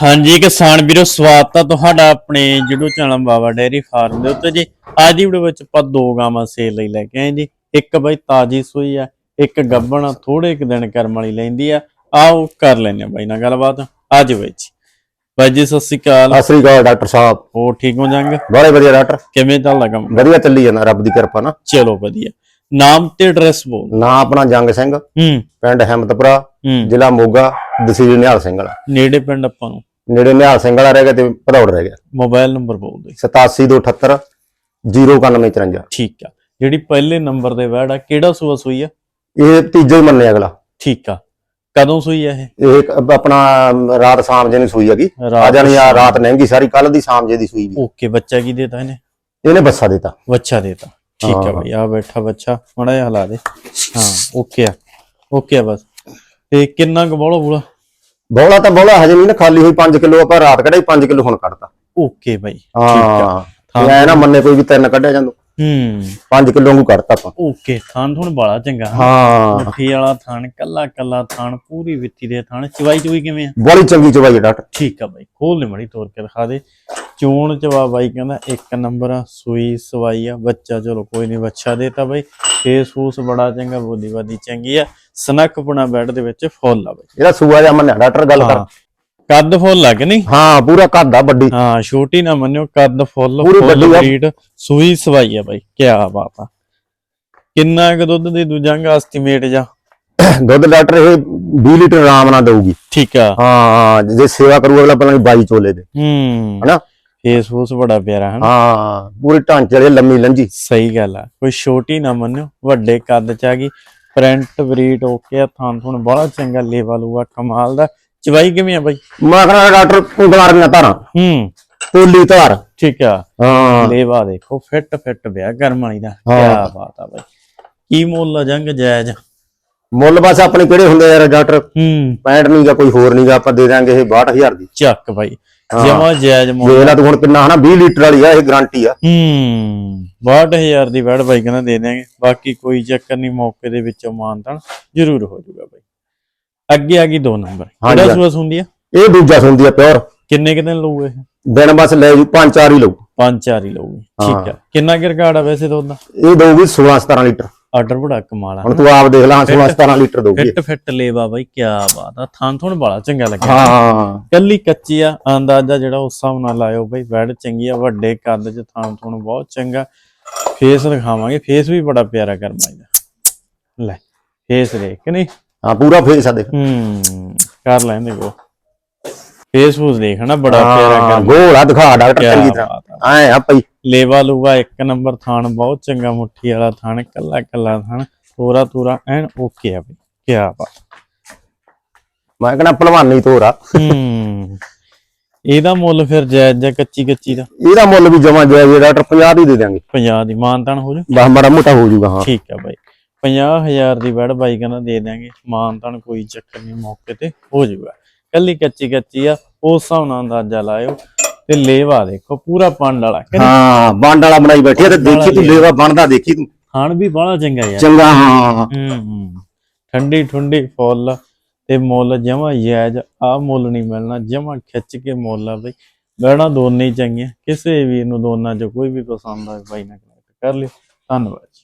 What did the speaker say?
ਹਾਂਜੀ ਕਿਸਾਨ ਵੀਰੋ ਸਵਾਗਤ ਆ ਤੁਹਾਡਾ ਆਪਣੇ ਜਿਹੜੇ ਚੈਨਲ ਬਾਬਾ ਡੇਅਰੀ ਫਾਰਮ ਦੇ ਉੱਤੇ ਜੀ। ਅੱਜ ਦੀ ਵੀਡੀਓ ਵਿੱਚ ਆਪਾਂ ਦੋ ਗਾਵਾਂ ਸੇਲ ਲਈ ਲੈ ਕੇ ਆਏ ਜੀ। ਇੱਕ ਬਾਈ ਤਾਜੀ ਸੂਈ ਆ ਇੱਕ ਗੱਬਣ ਥੋੜੇ ਕੁ ਦਿਨ ਕਰਮ ਵਾਲੀ ਲੈਂਦੀ ਆ। ਆਓ ਕਰ ਲੈਨੇ ਬਾਈ ਨਾਲ ਗੱਲਬਾਤ। ਅੱਜ ਵਿੱਚ ਬਾਈ ਜੀ ਸਤਿ ਸ਼੍ਰੀ ਅਕਾਲ। ਸਤਿ ਸ੍ਰੀ ਅਕਾਲ ਡਾਕਟਰ ਸਾਹਿਬ। ਹੋਰ ਠੀਕ ਹੋ ਜਾਂਗੇ? ਬੜੇ ਵਧੀਆ ਡਾਕਟਰ। ਕਿਵੇਂ ਚੱਲਦਾ ਕੰਮ? ਵਧੀਆ ਚੱਲੀ ਜਾਂਦਾ ਰੱਬ ਦੀ ਕਿਰਪਾ ਨਾ ਚਲੋ ਵਧੀਆ। ਨਾਮ ਤੇ ਐਡਰੈਸ ਬੋਲ। ਨਾਂ ਆਪਣਾ ਜੰਗ ਸਿੰਘ ਹੂੰ। ਪਿੰਡ ਹਿੰਮਤਪੁਰਾ ਹੂੰ। ਜ਼ਿਲ੍ਹਾ ਮੋਗਾ ਤਹਿਸੀਲ ਨਿਹਾਲ ਸਿੰਘ ਵਾਲਾ। ਨੇੜੇ ਪਿੰਡ ਆਪਾਂ ਨੂੰ। ਨੇੜੇ ਨਿਹਾਲ ਸਿੰਘ ਵਾਲਾ ਰਹਿ ਗਿਆ ਤੇ ਭਦੌੜ ਰਹਿ ਗਿਆ। ਮੋਬਾਈਲ ਨੰਬਰ ਬੋਲ ਦੇ। 8728 09154 ਠੀਕ ਆ। ਜਿਹੜੀ ਪਹਿਲੇ ਨੰਬਰ ਦੇ ਵੈੜ ਆ ਕਿਹੜਾ ਸੂਆ ਸੂਈ ਆ? ਇਹ ਤੀਜਾ ਹੀ ਮੰਨਿਆ ਅਗਲਾ। ਠੀਕ ਆ। ਕਦੋਂ ਸੂਈ ਆ ਇਹ? ਇਹ ਇੱਕ ਆਪਣਾ ਰਾਤ ਸ਼ਾਮ ਜੇ ਨੂੰ ਸੂਈ ਹੈਗੀ। ਆ ਜਾਣੀ ਆ ਰਾਤ ਨਹਿੰਗੀ ਸਾਰੀ ਕੱਲ ਦੀ ਸ਼ਾਮ ਜੇ ਦੀ ਸੂਈ ਵੀ। ਓਕੇ ਬੱਚਾ ਕੀ ਦੇਤਾ ਇਹਨੇ? ਇਹਨੇ ਬੱਸਾ ਦਿੱਤਾ। ਬੱਚਾ ਦੇਤਾ। ਠੀਕ ਹੈ। ਭਾਈ ਆ ਬੈਠਾ ਬੱਚਾ ਮੜਾ ਜਿਹਾ ਹਲਾ ਦੇ। ਹਾਂ ਓਕੇ ਆ ਓਕੇ ਆ ਬਸ। ਤੇ ਕਿੰਨਾ ਕੁ ਬੋਲਾ ਬੋਲਾ ਬੋਲਾ ਤਾਂ ਬੋਲਾ ਹਜੇ ਨਹੀਂ ਨਾ ਖਾਲੀ ਹੋਈ 5 ਕਿਲੋ ਆਪਾਂ ਰਾਤ ਕਢਾਈ 5 ਕਿਲੋ ਹੁਣ ਕੱਢਤਾ। ਓਕੇ ਭਾਈ ਠੀਕ ਆ। ਐ ਨਾ ਮੰਨੇ ਕੋਈ ਵੀ ਤਿੰਨ ਕੱਢਿਆ ਜਾਂਦਾ। ਹੂੰ। 5 ਕਿਲੋ ਨੂੰ ਕੱਢਤਾ ਆਪਾਂ। ਓਕੇ ਥਾਨ ਥੁਣ ਬਾਲਾ ਚੰਗਾ। ਹਾਂ। ਮਿੱਠੀ ਵਾਲਾ ਥਾਨ ਕੱਲਾ ਕੱਲਾ ਥਾਨ ਪੂਰੀ ਵਿੱਤੀ ਦੇ ਥਾਨ ਚਵਾਈ ਚੁਈ ਕਿਵੇਂ ਆ? ਬੜੀ ਚੰਗੀ ਚਵਾਈ ਡਾਕਟਰ। ਠੀਕ ਆ ਬਾਈ ਖੋਲ ਲੈ ਮੜੀ ਤੋੜ ਕੇ ਦਿਖਾ ਦੇ। ਚੋਣ ਚਵਾ ਬਾਈ ਕਹਿੰਦਾ ਇੱਕ ਨੰਬਰ ਆ ਸੂਈ ਸਵਾਈ ਆ ਬੱਚਾ ਚਲੋ ਕੋਈ ਨਹੀਂ ਬੱਚਾ ਦੇਤਾ ਬਾਈ। ਫੇਸ ਫੂਸ ਬੜਾ ਚੰਗਾ ਬੋਲੀ ਬਾਦੀ ਚੰਗੀ ਆ। ਸਨੱਖ ਪੁਣਾ ਬੈੱਡ ਦੇ ਵਿੱਚ ਫੁੱਲ ਆ ਬਾਈ। ਇਹਦਾ ਸੂਆ ਜਾਂ ਮੰਨਿਆ ਡਾਕਟਰ ਗੱਲ ਕਰ। ਕੱਦ ਫੁੱਲ ਲੱਗ ਨਹੀਂ? ਹਾਂ ਪੂਰਾ ਘਰ ਵੱਡੀ। ਹਾਂ ਛੋਟੀ ਨਾ ਮੰਨਿਓ ਕੱਦ ਫੁੱਲ ਫੁੱਲ ਆ। ਬਰੀਡ ਸੂਈ ਸਵਾਈ ਆ ਬਾਈ ਕੀ ਬਾਤ ਆ। ਕਿੰਨਾ ਕੁ ਦੁੱਧ ਦੇ ਦੂਜਾਂਗਾ ਐਸਟੀਮੇਟ ਜਾ? ਦੁੱਧ ਡਾਕਟਰ ਇਹ 20 ਲੀਟਰ ਆਰਾਮ ਨਾਲ ਦਊਗੀ। ਠੀਕ ਆ। ਹਾਂ ਜੇ ਸੇਵਾ ਕਰੂ ਅਗਲਾ ਪਹਿਲਾਂ 22 ਚੋਲੇ ਦੇ। ਹੂੰ। ਹਨਾ? ਫੇਸ ਫੂਸ ਬੜਾ ਪਿਆਰਾ ਹਨ? ਹਾਂ ਪੂਰੀ ਢਾਂਚੇ ਵਾਲੀ ਲੰਮੀ ਲੰਜੀ। ਸਹੀ ਗੱਲ ਆ। ਕੋਈ ਛੋਟੀ ਨਾ ਮੰਨਿਓ ਵੱਡੇ ਕੱਦ ਚ ਆ ਗਈ। ਪ੍ਰਿੰਟ ਬਰੀਡ ਓਕੇ ਆ ਥਾਂ ਥੁਣ ਬੜਾ ਚੰਗਾ ਲੇਵਲ ਹੋਆ ਕਮਾਲ ਦਾ। ਚਵਾਈ ਕਿਵੇਂ ਆ ਬਾਈ? ਮੈਂ ਕਹਿੰਦਾ ਡਾਕਟਰ ਉਂਗਲਾਂ ਦੀਆਂ ਧਾਰਾਂ। ਹੂੰ। ਪੋਲੀ ਧਾਰ। ਠੀਕ ਆ। ਹਾਂ। ਲੇਵਾ ਦੇਖੋ ਫਿੱਟ ਫਿੱਟ ਵਿਆਹ ਗਰਮ ਵਾਲੀ ਦਾ। ਕੀ। ਬਾਤ ਆ ਬਾਈ। ਕੀ ਮੁੱਲ ਆ ਜੰਗ ਜਾਇਜ਼? ਮੁੱਲ ਬਸ ਆਪਣੇ ਕਿਹੜੇ ਹੁੰਦੇ ਯਾਰ ਡਾਕਟਰ? ਹੂੰ। 65 ਨਹੀਂਗਾ ਕੋਈ ਹੋਰ ਨਹੀਂਗਾ ਆਪਾਂ ਦੇ ਦਾਂਗੇ ਇਹ 62000 ਦੀ। ਚੱਕ ਬਾਈ। ਜਮਾ ਜਾਇਜ਼ ਮੁੱਲ ਵੇਖ ਲੈ ਤੂੰ ਹੁਣ ਕਿੰਨਾ ਹਨਾ 20 ਲੀਟਰ ਵਾਲੀ ਆ ਇਹ ਗਾਰੰਟੀ ਆ। ਹੂੰ 62000 ਦੀ ਵੜ ਬਾਈ ਕਹਿੰਦਾ ਦੇ ਦੇਾਂਗੇ ਬਾਕੀ ਕੋਈ ਚੱਕਰ ਨਹੀਂ ਮੌਕੇ ਦੇ ਵਿੱਚੋਂ ਮਾਨਤਾਨ ਜ਼ਰੂਰ ਹੋ ਜਾਊਗਾ ਬਾਈ। ਅੱਗੇ ਆ ਗਈ ਦੋ ਨੰਬਰ। ਕਿਹੜਾ। ਸੂਆ ਹੁੰਦੀ ਆ? ਇਹ ਦੂਜਾ ਸੁਣਦੀ ਆ ਪਿਓਰ ਕਿੰਨੇ ਕਿੰਨੇ ਲਊ ਇਹ? ਦਿਨ ਬਸ ਲੈ ਜੂ ਪੰਜ ਚਾਰ ਹੀ ਲਊ। ਪੰਜ ਚਾਰ ਹੀ ਲਊਗੀ। ਠੀਕ। ਆ। ਕਿੰਨਾ ਕਿ ਰਿਕਾਰਡ ਆ ਵੈਸੇ ਤਾਂ ਉਹਦਾ? ਇਹ ਦਊਗੀ 16 17 ਲੀਟਰ। ਆਰਡਰ ਬੜਾ ਕਮਾਲ ਆ। ਹੁਣ ਤੂੰ ਆਪ ਦੇਖ ਲੈ 16 17 ਲੀਟਰ ਦਊਗੀ। ਫਿੱਟ ਫਿੱਟ ਲੇਵਾ ਬਾਈ ਕੀ ਬਾਤ ਆ। ਥਾਂ ਥੋਣ ਬੜਾ ਚੰਗਾ ਲੱਗਿਆ। ਹਾਂ। ਕੱਲੀ ਕੱਚੀ ਆ ਅੰਦਾਜ਼ਾ ਜਿਹੜਾ ਉਸ ਹਿਸਾਬ ਨਾਲ ਲਾਇਓ ਬਈ ਵੈੜ ਚੰਗੀ ਆ ਵੱਡੇ ਕੱਦ ਚ ਥਾਂ ਥੋਣ ਬਹੁਤ ਚੰਗਾ। ਫੇਸ ਦਿਖਾਵਾਂਗੇ ਫੇਸ ਵੀ ਬੜਾ ਪਿਆਰਾ ਕਰਮਾਈ ਦਾ। ਲੈ ਫੇਸ ਦੇਖ ਕਿ ਨਹੀਂ? ਹਾਂ ਪੂਰਾ ਫੇਸ ਆ ਦੇਖ। ਹੂੰ ਕਰ ਲੈਂਦੇ ਕੋ ਫੇਸ ਫੂਸ ਦੇਖਣਾ ਬੜਾ ਪਿਆਰਾ ਕਰਮ ਗੋਲ ਦਿਖਾ ਡਾਕਟਰ ਚੰਗੀ ਤਰ੍ਹਾਂ। ਐ ਆ। ਪਈ ਲੇਵਾ ਲੂਗਾ ਇੱਕ ਨੰਬਰ ਥਾਣ ਬਹੁਤ ਚੰਗਾ ਮੁੱਠੀ ਵਾਲਾ ਥਾਣ ਕੱਲਾ ਕੱਲਾ ਥਾਣ ਤੋਰਾ ਤੋਰਾ ਐਨ ਓਕੇ ਆ ਬਈ ਕੀ ਬਾਤ। ਮੈਂ ਕਹਿੰਦਾ ਭਲਵਾਨੀ ਤੋਰਾ। ਹੂੰ ਇਹਦਾ ਮੁੱਲ ਫਿਰ ਜਾਇਜ਼ ਜਾਂ ਕੱਚੀ ਕੱਚੀ ਦਾ? ਇਹਦਾ ਮੁੱਲ ਵੀ ਜਮਾ ਜਾਇਜ਼ ਡਾਕਟਰ 50 ਦੀ ਦੇ ਦਿਆਂਗੇ। 50 ਦੀ ਮਾਨਤਾਨ ਹੋ ਜੂ ਬਸ ਮਾੜਾ ਮੋਟਾ ਹੋ ਜਾਊਗਾ ਹਾਂ। ਠੀਕ ਆ ਬਾਈ 50000 ਦੀ ਵੜ ਬਾਈ ਕਹਿੰਦਾ ਦੇ ਦਿਆਂਗੇ ਮਾਨਤਾਨ ਕੋਈ ਚੱਕਰ ਨਹੀਂ ਮੌਕੇ ਤੇ ਹੋ ਜਾਊਗਾ। ਕੱਲੀ ਕੱਚੀ ਕੱਚੀ ਆ ਉਸ ਹਿਸਾਬ ਨਾਲ ਅੰਦਾਜ਼ਾ ਲਾਇਓ। ਤੇ ਲੇਵਾ ਦੇਖੋ ਪੂਰਾ ਪੰਡ ਵਾਲਾ? ਹਾਂ ਬੰਡ ਵਾਲਾ ਬਣਾਈ ਬੈਠੀ ਆ ਤੇ ਦੇਖੀ ਤੂੰ ਲੇਵਾ ਬਣਦਾ ਦੇਖੀ ਤੂੰ। ਖਾਣ ਵੀ ਬੜਾ ਚੰਗਾ ਯਾਰ। ਚੰਗਾ ਹਾਂ। ਹੂੰ ਹੂੰ। ਠੰਡੀ ਠੰਡੀ ਫੁੱਲ ਤੇ ਮੁੱਲ ਜਮਾ ਜਾਇਜ਼ ਆ ਮੁੱਲ ਨਹੀਂ ਮਿਲਣਾ ਜਮਾ ਖਿੱਚ ਕੇ ਮੁੱਲ ਆ ਬਈ। ਬੈਣਾ ਦੋਨੇ ਹੀ ਚੰਗੀਆਂ ਕਿਸੇ ਵੀ ਨੂੰ ਦੋਨਾਂ ਚੋਂ ਕੋਈ ਵੀ ਪਸੰਦ ਆਵੇ ਬਾਈ connect ਕਰ ਲਿਓ। ਧੰਨਵਾਦ